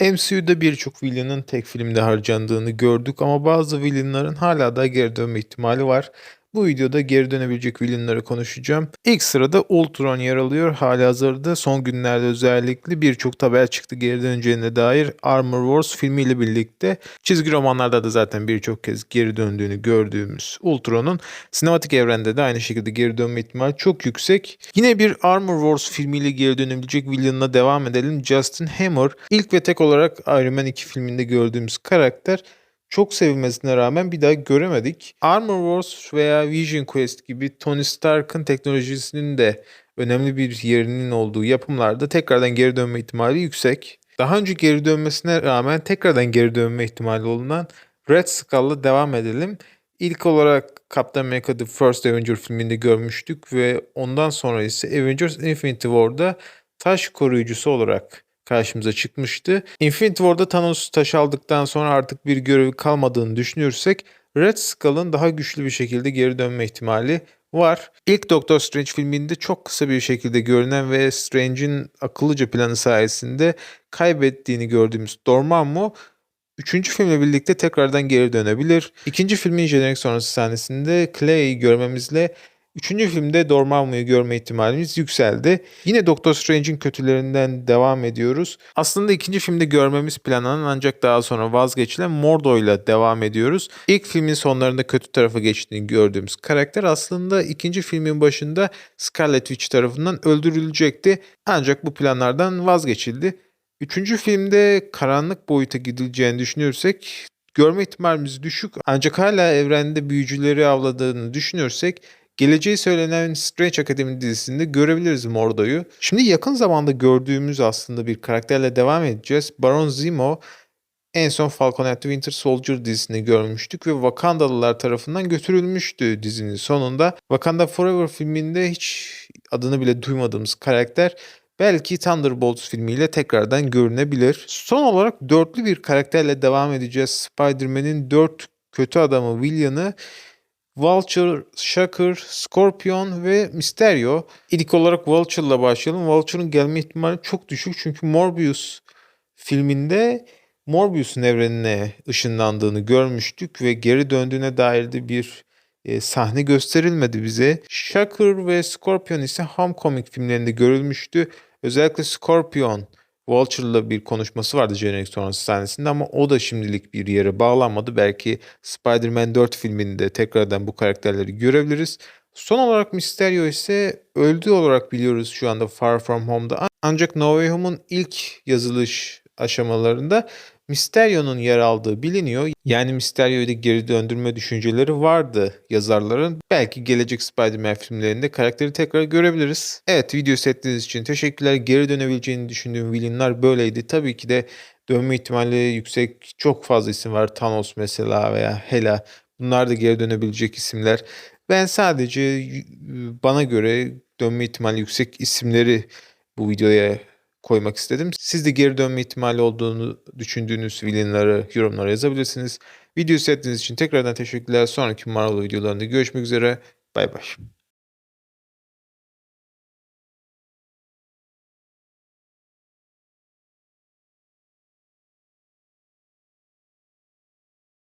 MCU'da birçok villain'ın tek filmde harcandığını gördük ama bazı villain'ların hala da geri dönme ihtimali var. Bu videoda geri dönebilecek villain'ları konuşacağım. İlk sırada Ultron yer alıyor. Halihazırda son günlerde özellikle birçok haber çıktı geri döneceğine dair Armor Wars filmiyle birlikte. Çizgi romanlarda da zaten birçok kez geri döndüğünü gördüğümüz Ultron'un sinematik evrende de aynı şekilde geri dönme ihtimali çok yüksek. Yine bir Armor Wars filmiyle geri dönebilecek villain'la devam edelim. Justin Hammer ilk ve tek olarak Iron Man 2 filminde gördüğümüz karakter çok sevilmesine rağmen bir daha göremedik. Armor Wars veya Vision Quest gibi Tony Stark'ın teknolojisinin de önemli bir yerinin olduğu yapımlarda tekrardan geri dönme ihtimali yüksek. Daha önce geri dönmesine rağmen tekrardan geri dönme ihtimali olunan Red Skull'la devam edelim. İlk olarak Captain America The First Avenger filminde görmüştük ve ondan sonra ise Avengers Infinity War'da taş koruyucusu olarak karşımıza çıkmıştı. Infinity War'da Thanos taş aldıktan sonra artık bir görevi kalmadığını düşünürsek Red Skull'ın daha güçlü bir şekilde geri dönme ihtimali var. İlk Doctor Strange filminde çok kısa bir şekilde görünen ve Strange'in akıllıca planı sayesinde kaybettiğini gördüğümüz Dormammu Üçüncü filmle birlikte tekrardan geri dönebilir. İkinci filmin jenerik sonrası sahnesinde Clay'i görmemizle Üçüncü filmde Dormammu'yu görme ihtimalimiz yükseldi. Yine Doctor Strange'in kötülerinden devam ediyoruz. Aslında ikinci filmde görmemiz planlanan ancak daha sonra vazgeçilen Mordo ile devam ediyoruz. İlk filmin sonlarında kötü tarafa geçtiğini gördüğümüz karakter aslında ikinci filmin başında Scarlet Witch tarafından öldürülecekti. Ancak bu planlardan vazgeçildi. Üçüncü filmde karanlık boyuta gidileceğini düşünürsek görme ihtimalimiz düşük ancak hala evrende büyücüleri avladığını düşünürsek geleceği söylenen Strange Academy dizisinde görebiliriz Mordo'yu. Şimdi yakın zamanda gördüğümüz aslında bir karakterle devam edeceğiz. Baron Zemo en son Falcon and Winter Soldier dizisini görmüştük ve Wakandalılar tarafından götürülmüştü dizinin sonunda. Wakanda Forever filminde hiç adını bile duymadığımız karakter belki Thunderbolts filmiyle tekrardan görünebilir. Son olarak dörtlü bir karakterle devam edeceğiz. Spider-Man'in dört kötü adamı Villain'ı Vulture, Shocker, Scorpion ve Mysterio. İlk olarak Vulture'la başlayalım. Vulture'ın gelme ihtimali çok düşük çünkü Morbius filminde Morbius'un evrenine ışınlandığını görmüştük ve geri döndüğüne dair de bir e, sahne gösterilmedi bize. Shocker ve Scorpion ise Homecoming filmlerinde görülmüştü. Özellikle Scorpion Vulture'la bir konuşması vardı jenerik sonrası sahnesinde ama o da şimdilik bir yere bağlanmadı. Belki Spider-Man 4 filminde tekrardan bu karakterleri görebiliriz. Son olarak Mysterio ise öldü olarak biliyoruz şu anda Far From Home'da. Ancak No Way Home'un ilk yazılış aşamalarında Mysterio'nun yer aldığı biliniyor. Yani Mysterio'yu da geri döndürme düşünceleri vardı yazarların. Belki gelecek Spider-Man filmlerinde karakteri tekrar görebiliriz. Evet video settiğiniz için teşekkürler. Geri dönebileceğini düşündüğüm villainlar böyleydi. Tabii ki de dönme ihtimali yüksek çok fazla isim var. Thanos mesela veya Hela. Bunlar da geri dönebilecek isimler. Ben sadece bana göre dönme ihtimali yüksek isimleri bu videoya koymak istedim. Siz de geri dönme ihtimali olduğunu düşündüğünüz villainları yorumlara yazabilirsiniz. Video seyrettiğiniz için tekrardan teşekkürler. Sonraki Marvel videolarında görüşmek üzere. Bay bay.